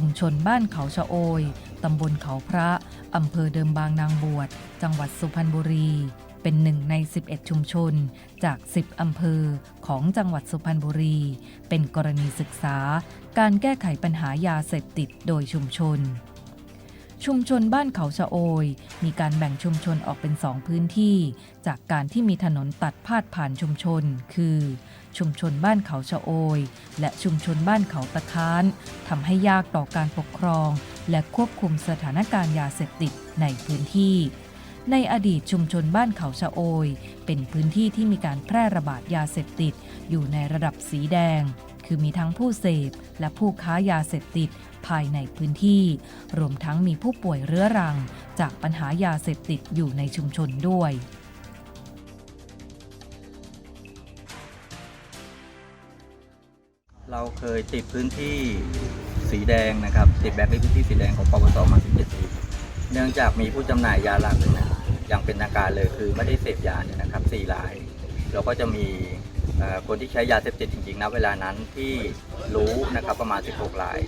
ชุมชนบ้านเขาชะโอย ตำบลเขาพระ อำเภอเดิมบางนางบวช จังหวัดสุพรรณบุรี เป็นหนึ่งใน 11 ชุมชน จาก 10 อำเภอของจังหวัดสุพรรณบุรี เป็นกรณีศึกษา การแก้ไขปัญหายาเสพติดโดยชุมชน ชุมชนบ้านเขาชะโอย มีการแบ่งชุมชนออกเป็นสองพื้นที่ จากการที่มีถนนตัดพาดผ่านชุมชน คือ ชุมชนบ้านเขาชะโอย และชุมชนบ้านเขาตะค้านทำให้ยากต่อการปกครอง และควบคุมสถานการณ์ยาเสพติดในพื้นที่ในอดีตชุมชนบ้านเขาชะโอย เป็นพื้นที่ที่มีการแพร่ระบาดยาเสพติด อยู่ในระดับสีแดง คือมีทั้งผู้เสพและผู้ค้ายาเสพติดภายในพื้นที่ รวมทั้งมีผู้ป่วยเรื้อรัง จากปัญหายาเสพติดอยู่ในชุมชนด้วยเราเคยติดพื้นที่สีแดงนะครับ ติดแบ็คลิสต์พื้นที่สีแดงของปปสมา 17 ปี เนื่องจากมีผู้จำหน่ายยาหลักเลยนะอย่างเป็นทางการเลยคือไม่ได้เสพยาเนี่ยนะครับ4ราย เราก็จะมี คนที่ใช้ยาเสพติดจริงๆนะเวลานั้นที่รู้นะครับประมาณ 16ราย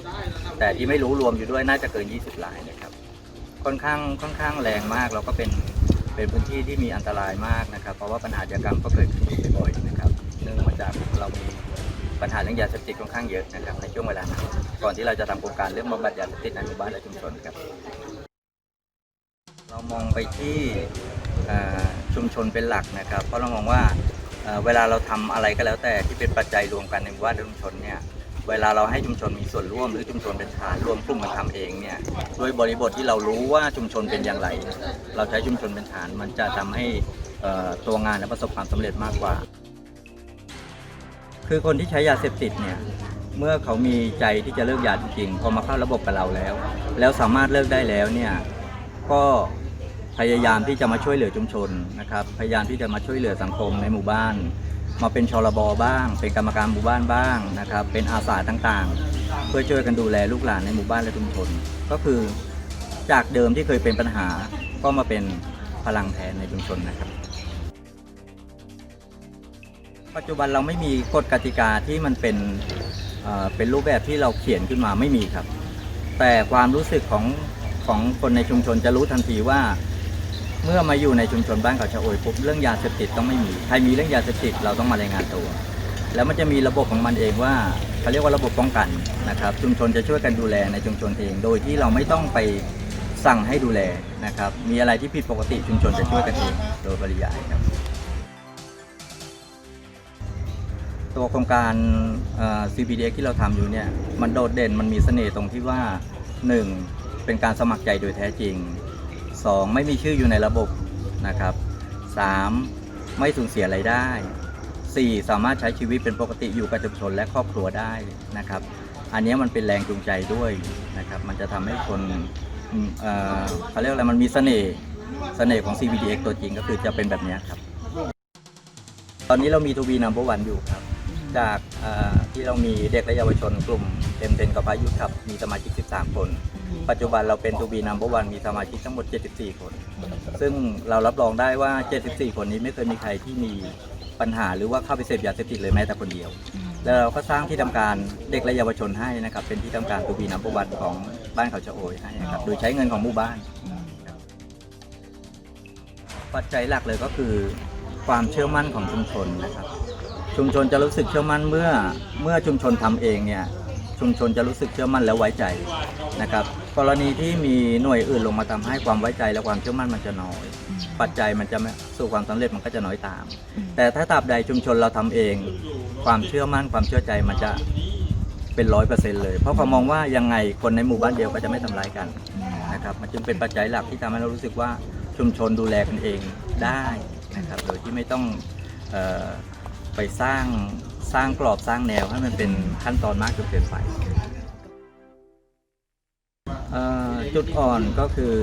แต่ที่ไม่รู้รวมอยู่ด้วยน่าจะเกิน 20รายนะครับค่อนข้างค่อนข้างแรงมากแล้วก็เป็นเป็นพื้นที่ที่มีอันตรายมากนะครับ เพราะว่าปัญหาอาชญากรรมก็เกิดขึ้นอยู่บ่อยๆนะครับเนื่องมาจากเรามีปัญหาเรื่องยาเสพติดค่อนข้างเยอะนะครับในช่วงเวลานั้นก่อนที่เราจะทำโครงการเรื่องบำบัดยาเสพติดในหมู่บ้านและชุมชนครับ เรามองไปที่ชุมชนเป็นหลักนะครับ เพราะเรามองว่า เวลาเราทำอะไรก็แล้วแต่ที่เป็นปัจจัยรวมกันในหมู่บ้านชุมชนเนี่ยเวลาเราให้ชุมชนมีส่วนร่วมหรือชุมชนเป็นฐานรวมกลุ่มมาทำเองเนี่ยด้วยบริบทที่เรารู้ว่าชุมชนเป็นอย่างไร เราใช้ชุมชนเป็นฐานมันจะทำให้ตัวงานและประสบความสำเร็จมากกว่า คือคนที่ใช้ยาเสพติดเนี่ยเมื่อเขามีใจที่จะเลิกยาจริงๆพอมาเข้าระบบกับเราแล้ว แล้วสามารถเลิกได้แล้วเนี่ยก็ พยายามที่จะมาช่วยเหลือชุมชนนะครับ พยายามที่จะมาช่วยเหลือสังคมในหมู่บ้าน มาเป็นชลบบ้าง เป็นกรรมการหมู่บ้านบ้างนะครับ เป็นอาสาต่างๆ เพื่อช่วยกันดูแลลูกหลานในหมู่บ้านและชุมชน ก็คือจากเดิมที่เคยเป็นปัญหาก็มาเป็นพลังแทนในชุมชนนะครับ ปัจจุบันเราไม่มีกฎกติกาที่มันเป็นเเป็นรูปแบบที่เราเขียนขึ้นมาไม่มีครับ แต่ความรู้สึกของของคนในชุมชนจะรู้ทันทีว่า เมื่อมาอยู่ในชุมชนบ้านเขาชะโอยปุ๊บเรื่องยาเสพติดต้องไม่มีใครมีเรื่องยาเสพติดเราต้องมารายงานตัว แล้วมันจะมีระบบของมันเองว่าเขาเรียกว่าระบบป้องกันนะครับชุมชนจะช่วยกันดูแลในชุมชนเอง โดยที่เราไม่ต้องไปสั่งให้ดูแลนะครับมีอะไรที่ผิดปกติชุมชนจะช่วยกันเองโดยปริยายครับตัวโครงการ CPDX ที่เราทำอยู่เนี่ยมันโดดเด่นมันมีเสน่ห์ตรงที่ว่า 1. เป็นการสมัครใจโดยแท้จริง 2. ไม่มีชื่ออยู่ในระบบนะครับ 3. ไม่สูญเสียไรายได้ 4. สามารถใช้ชีวิตเป็นปกติอยู่กับชุมชนและครอบครัวได้นะครับ อันนี้มันเป็นแรงจูงใจด้วยนะครับ มันจะทำให้คนเอ่อเขาเรียกอะไรมันมีเสน่ห์เสน่ห์ของ CPDX ตัวจริงก็คือจะเป็นแบบนี้ครับ ตอนนี้เรามีทูบีนัมเบอร์วันอยู่ครับ จากเอ่อที่เรามีเด็กและเยาวชนกลุ่มเต็มเต็นกับพายุครับมีสมาชิก 13 คน ปัจจุบันเราเป็นทูบีนัมเบอร์วันมีสมาชิกทั้งหมด 74 คน ซึ่งเรารับรองได้ว่า 74 คนนี้ไม่เคยมีใครที่มีปัญหาหรือว่าเข้าไปเสพยาเสพติดเลยแม้แต่คนเดียว แล้วเราก็สร้างที่ทำการเด็กและเยาวชนให้นะครับ เป็นที่ทำการทูบีนัมเบอร์วันของบ้านเขาชะโอยให้นะครับ โดยใช้เงินของหมู่บ้าน ปัจจัยหลักเลยก็คือความเชื่อมั่นของชุมชนนะครับ ชุมชนจะรู้สึกเชื่อมั่นเมื่อเมื่อชุมชนทำเองเนี่ยชุมชนจะรู้สึกเชื่อมั่นและไว้ใจนะครับ กรณีที่มีหน่วยอื่นลงมาทำให้ความไว้ใจและความเชื่อมั่นมันจะน้อย ปัจจัยมันจะไม่สู่ความสำเร็จมันก็จะน้อยตาม แต่ถ้าตราบใดชุมชนเราทำเอง ความเชื่อมั่นความเชื่อใจมันจะเป็นร้อยเปอร์เซ็นต์เลย เพราะเขามองว่ายังไงคนในหมู่บ้านเดียวก็จะไม่ทำร้ายกันนะครับ มันจึงเป็นปัจจัยหลักที่ทำให้เรารู้สึกว่าชุมชนดูแลกันเองได้นะครับ โดยที่ไม่ต้องเออ ไปสร้างสร้างกรอบสร้างแนวให้มันเป็นขั้นตอนมากจนเกินไปเอ่อจุดอ่อนก็คือ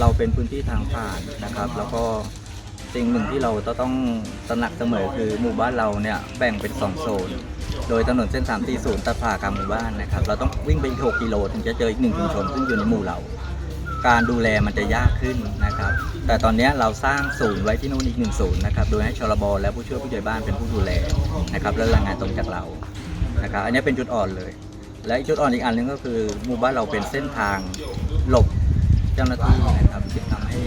เราเป็นพื้นที่ทางผ่านนะครับ แล้วก็สิ่งหนึ่งที่เราจะต้องตระหนักเสมอคือหมู่บ้านเราเนี่ยแบ่งเป็นสองโซน โดยถนนเส้น 340 ตัดผ่ากลางหมู่บ้านนะครับ เราต้องวิ่งไปอีก6กิโล ถึงจะเจออีกหนึ่งชุมชนซึ่งอยู่ในหมู่เรา การดูแลมันจะยากขึ้นนะครับ แต่ตอนนี้เราสร้างศูนย์ไว้ที่นู่นอีกหนึ่งศูนย์นะครับ โดยให้ชลบและผู้ช่วยผู้ใหญ่บ้านเป็นผู้ดูแลนะครับ แล้วรายงานตรงจากเรานะครับ อันนี้เป็นจุดอ่อนเลย และอีกจุดอ่อนอีกอันหนึงก็คือหมู่บ้านเราเป็นเส้นทางหลบเจ้าหน้าที่นะครับที่ทำให้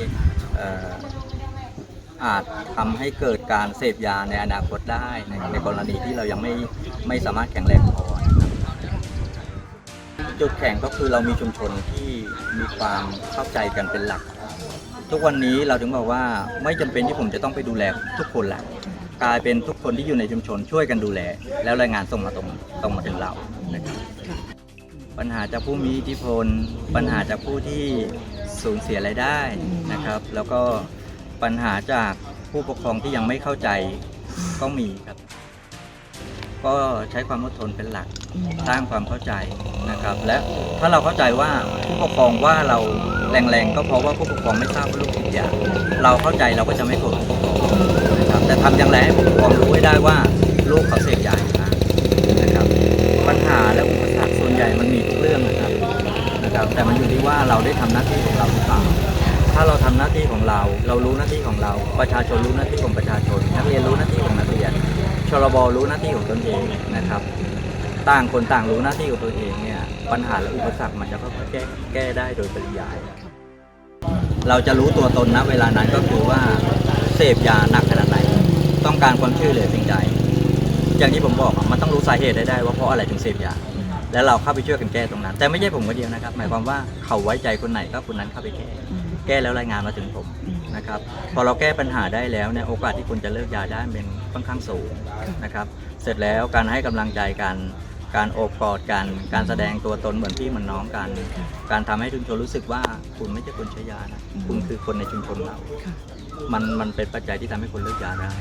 อาจทำให้เกิดการเสพยาในอนาคตได้ในกรณีที่เรายังไม่ไม่สามารถแข็งแรงพอ จุดแข็งก็คือเรามีชุมชนที่มีความเข้าใจกันเป็นหลัก ทุกวันนี้เราถึงบอกว่าไม่จำเป็นที่ผมจะต้องไปดูแลทุกคนละกลายเป็นทุกคนที่อยู่ในชุมชนช่วยกันดูแล แล้วรายงานส่งมาตรงตรงมาถึงเรานะครับปัญหาจากผู้มีอิทธิพล ปัญหาจากผู้ที่สูญเสียรายได้นะครับ แล้วก็ปัญหาจากผู้ปกครองที่ยังไม่เข้าใจก็มีครับ ก็ใช้ความอดทนเป็นหลักสร้างความเข้าใจนะครับ และถ้าเราเข้าใจว่าผู้ปกครองว่าเราแรงๆก็เพราะว่าผู้ปกครองไม่ทราบว่าลูกติดยาเราเข้าใจเราก็จะไม่โกรธผู้ปกครองนะครับแต่ทำอย่างไรให้ผู้ปกครองรู้ให้ได้ว่าลูกเขาเสพยาอยู่บ้างนะครับ ปัญหาและอุปสรรคส่วนใหญ่มันมีทุกเรื่องนะครับนะครับ แต่มันอยู่ที่ว่าเราได้ทำหน้าที่ของเราหรือเปล่าถ้าเราทำหน้าที่ของเรา เรารู้หน้าที่ของเรา ประชาชนรู้หน้าที่ของประชาชน นักเรียนรู้หน้าที่ ชลบรู้หน้าที่ของตนเองนะครับ ต่างคนต่างรู้หน้าที่ของตัวเองเนี่ยปัญหาและอุปสรรคมันจะค่อยๆแก้แก้ได้โดยปริยาย เราจะรู้ตัวตนนะเวลานั้นก็คือว่าเสพยาหนักขนาดไหนต้องการความช่วยเหลือสิ่งใดอย่างที่ผมบอกมันต้องรู้สาเหตุได้ได้ว่าเพราะอะไรถึงเสพยาแล้วเราเข้าไปช่วยกันแก้ตรงนั้น แต่ไม่ใช่ผมคนเดียวนะครับ หมายความว่าเขาไว้ใจคนไหนก็คนนั้นเข้าไปแก้ แก้แล้วรายงานมาถึงผม นะครับ พอเราแก้ปัญหาได้แล้วเนี่ยโอกาสที่คุณจะเลิกยาได้เป็นค่อนข้างสูงนะครับ เสร็จแล้วการให้กำลังใจกันการโอบกอดกัน การแสดงตัวตนเหมือนพี่เหมือนน้องกัน การทำให้ชุมชนรู้สึกว่าคุณไม่ใช่คนใช้ยานะ คุณคือคนในชุมชนเรา มันมันเป็นปัจจัยที่ทำให้คนเลิกยาได้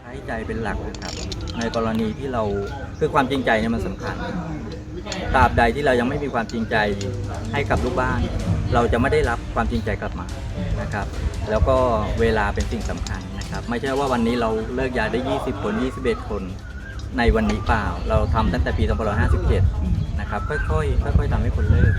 ใช้ใจเป็นหลักนะครับ ในกรณีที่เราคือความจริงใจเนี่ยมันสำคัญ ตราบใดที่เรายังไม่มีความจริงใจให้กับลูกบ้าน เราจะไม่ได้รับความจริงใจกลับมานะครับ แล้วก็เวลาเป็นสิ่งสำคัญนะครับ ไม่ใช่ว่าวันนี้เราเลิกยาได้ 20 คน 21 คนในวันนี้เปล่า เราทำตั้งแต่ปี2557 นะครับ ค่อยๆ ค่อยๆทำให้คนเลิก